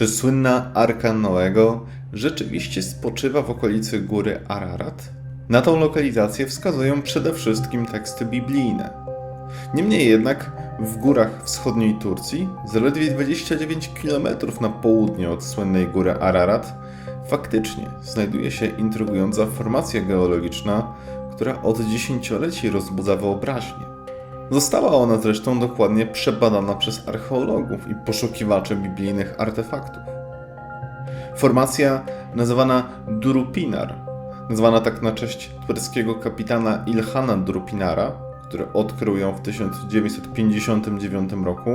Czy słynna Arka Noego rzeczywiście spoczywa w okolicy góry Ararat? Na tą lokalizację wskazują przede wszystkim teksty biblijne. Niemniej jednak w górach wschodniej Turcji, zaledwie 29 km na południe od słynnej góry Ararat, faktycznie znajduje się intrygująca formacja geologiczna, która od dziesięcioleci rozbudza wyobraźnię. Została ona zresztą dokładnie przebadana przez archeologów i poszukiwaczy biblijnych artefaktów. Formacja nazywana Durupinar, nazwana tak na cześć tureckiego kapitana Ilhana Durupinara, który odkrył ją w 1959 roku,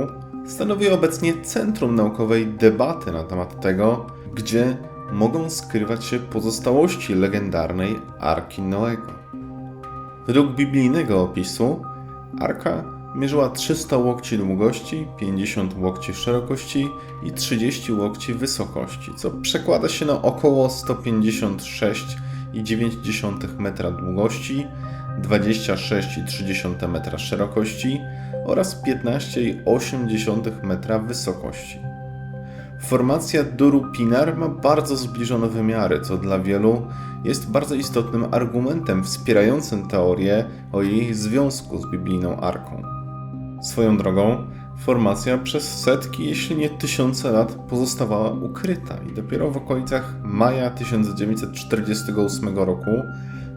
stanowi obecnie centrum naukowej debaty na temat tego, gdzie mogą skrywać się pozostałości legendarnej Arki Noego. Według biblijnego opisu Arka mierzyła 300 łokci długości, 50 łokci szerokości i 30 łokci wysokości, co przekłada się na około 156,9 metra długości, 26,3 metra szerokości oraz 15,8 metra wysokości. Formacja Duru-Pinar ma bardzo zbliżone wymiary, co dla wielu jest bardzo istotnym argumentem wspierającym teorię o jej związku z biblijną arką. Swoją drogą, formacja przez setki, jeśli nie tysiące lat pozostawała ukryta i dopiero w okolicach maja 1948 roku,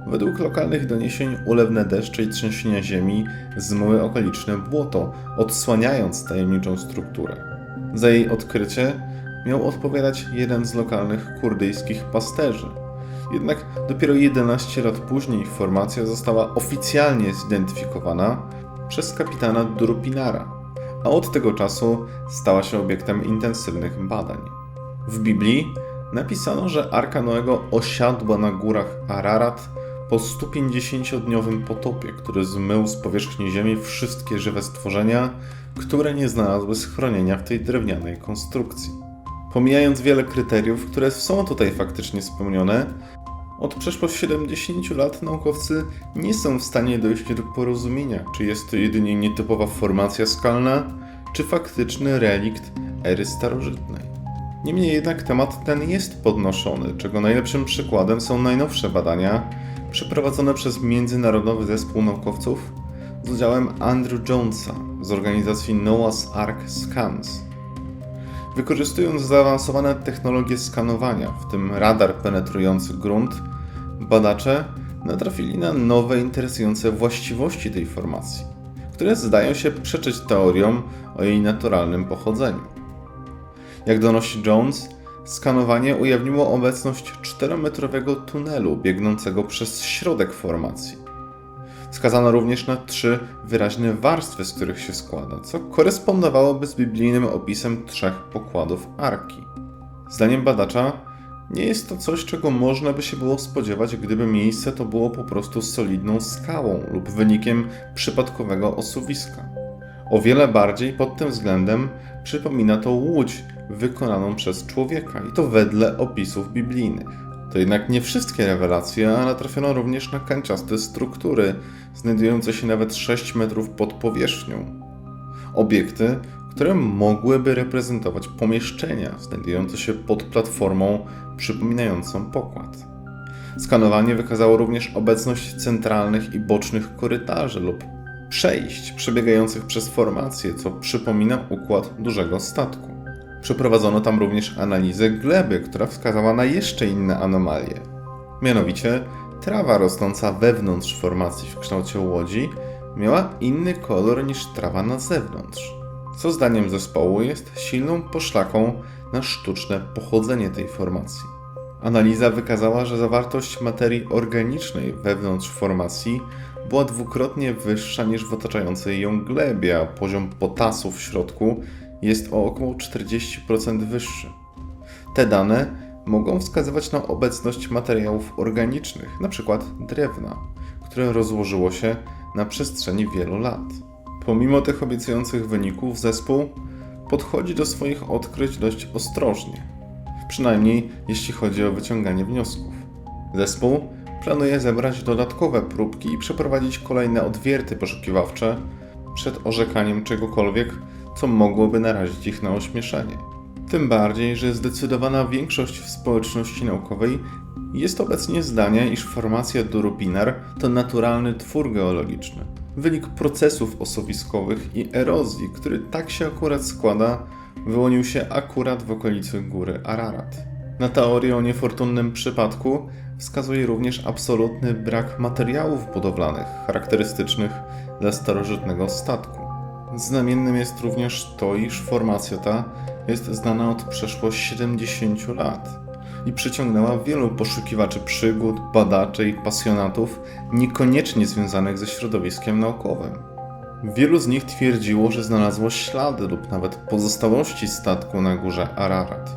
według lokalnych doniesień, ulewne deszcze i trzęsienia ziemi zmyły okoliczne błoto, odsłaniając tajemniczą strukturę. Za jej odkrycie miał odpowiadać jeden z lokalnych kurdyjskich pasterzy. Jednak dopiero 11 lat później formacja została oficjalnie zidentyfikowana przez kapitana Durupinara, a od tego czasu stała się obiektem intensywnych badań. W Biblii napisano, że Arka Noego osiadła na górach Ararat po 150-dniowym potopie, który zmył z powierzchni ziemi wszystkie żywe stworzenia, które nie znalazły schronienia w tej drewnianej konstrukcji. Pomijając wiele kryteriów, które są tutaj faktycznie spełnione, od przeszło 70 lat naukowcy nie są w stanie dojść do porozumienia, czy jest to jedynie nietypowa formacja skalna, czy faktyczny relikt ery starożytnej. Niemniej jednak temat ten jest podnoszony, czego najlepszym przykładem są najnowsze badania przeprowadzone przez międzynarodowy zespół naukowców z udziałem Andrew Jonesa z organizacji Noah's Ark Scans. Wykorzystując zaawansowane technologie skanowania, w tym radar penetrujący grunt, badacze natrafili na nowe, interesujące właściwości tej formacji, które zdają się przeczyć teoriom o jej naturalnym pochodzeniu. Jak donosi Jones, skanowanie ujawniło obecność 4-metrowego tunelu biegnącego przez środek formacji. Wskazano również na trzy wyraźne warstwy, z których się składa, co korespondowałoby z biblijnym opisem trzech pokładów arki. Zdaniem badacza, nie jest to coś, czego można by się było spodziewać, gdyby miejsce to było po prostu solidną skałą lub wynikiem przypadkowego osuwiska. O wiele bardziej pod tym względem przypomina to łódź wykonaną przez człowieka i to wedle opisów biblijnych. To jednak nie wszystkie rewelacje, a natrafiono również na kanciaste struktury, znajdujące się nawet 6 metrów pod powierzchnią. Obiekty, które mogłyby reprezentować pomieszczenia znajdujące się pod platformą przypominającą pokład. Skanowanie wykazało również obecność centralnych i bocznych korytarzy lub przejść przebiegających przez formację, co przypomina układ dużego statku. Przeprowadzono tam również analizę gleby, która wskazała na jeszcze inne anomalie. Mianowicie, trawa rosnąca wewnątrz formacji w kształcie łodzi miała inny kolor niż trawa na zewnątrz, co zdaniem zespołu jest silną poszlaką na sztuczne pochodzenie tej formacji. Analiza wykazała, że zawartość materii organicznej wewnątrz formacji była dwukrotnie wyższa niż w otaczającej ją glebie, a poziom potasu w środku jest o około 40% wyższy. Te dane mogą wskazywać na obecność materiałów organicznych, np. drewna, które rozłożyło się na przestrzeni wielu lat. Pomimo tych obiecujących wyników, zespół podchodzi do swoich odkryć dość ostrożnie, przynajmniej jeśli chodzi o wyciąganie wniosków. Zespół planuje zebrać dodatkowe próbki i przeprowadzić kolejne odwierty poszukiwawcze przed orzekaniem czegokolwiek, co mogłoby narazić ich na ośmieszenie. Tym bardziej, że zdecydowana większość w społeczności naukowej jest obecnie zdania, iż formacja Durupinar to naturalny twór geologiczny, wynik procesów osuwiskowych i erozji, który tak się akurat składa, wyłonił się akurat w okolicy góry Ararat. Na teorię o niefortunnym przypadku wskazuje również absolutny brak materiałów budowlanych charakterystycznych dla starożytnego statku. Znamiennym jest również to, iż formacja ta jest znana od przeszło 70 lat i przyciągnęła wielu poszukiwaczy przygód, badaczy i pasjonatów niekoniecznie związanych ze środowiskiem naukowym. Wielu z nich twierdziło, że znalazło ślady lub nawet pozostałości statku na górze Ararat.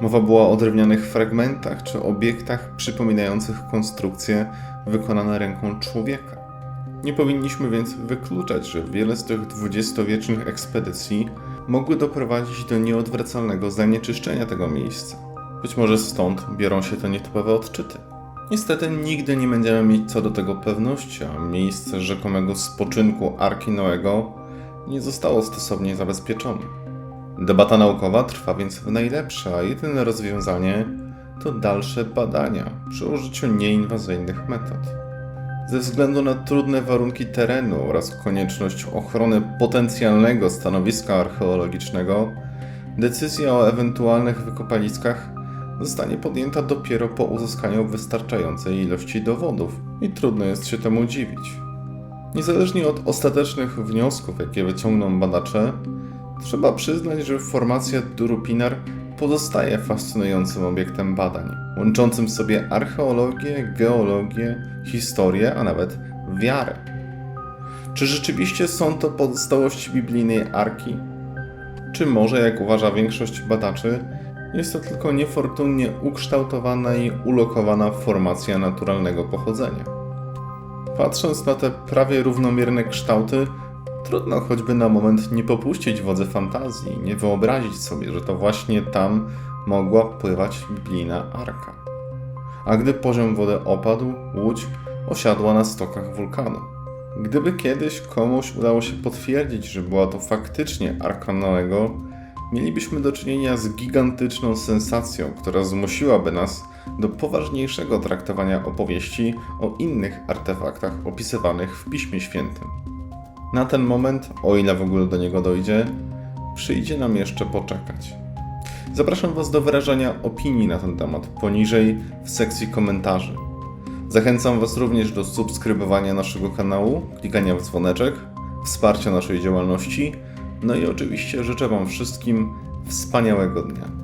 Mowa była o drewnianych fragmentach czy obiektach przypominających konstrukcje wykonane ręką człowieka. Nie powinniśmy więc wykluczać, że wiele z tych dwudziestowiecznych ekspedycji mogły doprowadzić do nieodwracalnego zanieczyszczenia tego miejsca. Być może stąd biorą się te nietypowe odczyty. Niestety nigdy nie będziemy mieć co do tego pewności, a miejsce rzekomego spoczynku Arki Noego nie zostało stosownie zabezpieczone. Debata naukowa trwa więc w najlepsze, a jedyne rozwiązanie to dalsze badania przy użyciu nieinwazyjnych metod. Ze względu na trudne warunki terenu oraz konieczność ochrony potencjalnego stanowiska archeologicznego, decyzja o ewentualnych wykopaliskach zostanie podjęta dopiero po uzyskaniu wystarczającej ilości dowodów i trudno jest się temu dziwić. Niezależnie od ostatecznych wniosków, jakie wyciągną badacze, trzeba przyznać, że formacja Durupinar pozostaje fascynującym obiektem badań, łączącym w sobie archeologię, geologię, historię, a nawet wiarę. Czy rzeczywiście są to pozostałości biblijnej arki? Czy może, jak uważa większość badaczy, jest to tylko niefortunnie ukształtowana i ulokowana formacja naturalnego pochodzenia? Patrząc na te prawie równomierne kształty, trudno choćby na moment nie popuścić wodze fantazji, nie wyobrazić sobie, że to właśnie tam mogła pływać biblijna arka. A gdy poziom wody opadł, łódź osiadła na stokach wulkanu. Gdyby kiedyś komuś udało się potwierdzić, że była to faktycznie arka Noego, mielibyśmy do czynienia z gigantyczną sensacją, która zmusiłaby nas do poważniejszego traktowania opowieści o innych artefaktach opisywanych w Piśmie Świętym. Na ten moment, o ile w ogóle do niego dojdzie, przyjdzie nam jeszcze poczekać. Zapraszam Was do wyrażania opinii na ten temat poniżej w sekcji komentarzy. Zachęcam Was również do subskrybowania naszego kanału, klikania w dzwoneczek, wsparcia naszej działalności, no i oczywiście życzę Wam wszystkim wspaniałego dnia.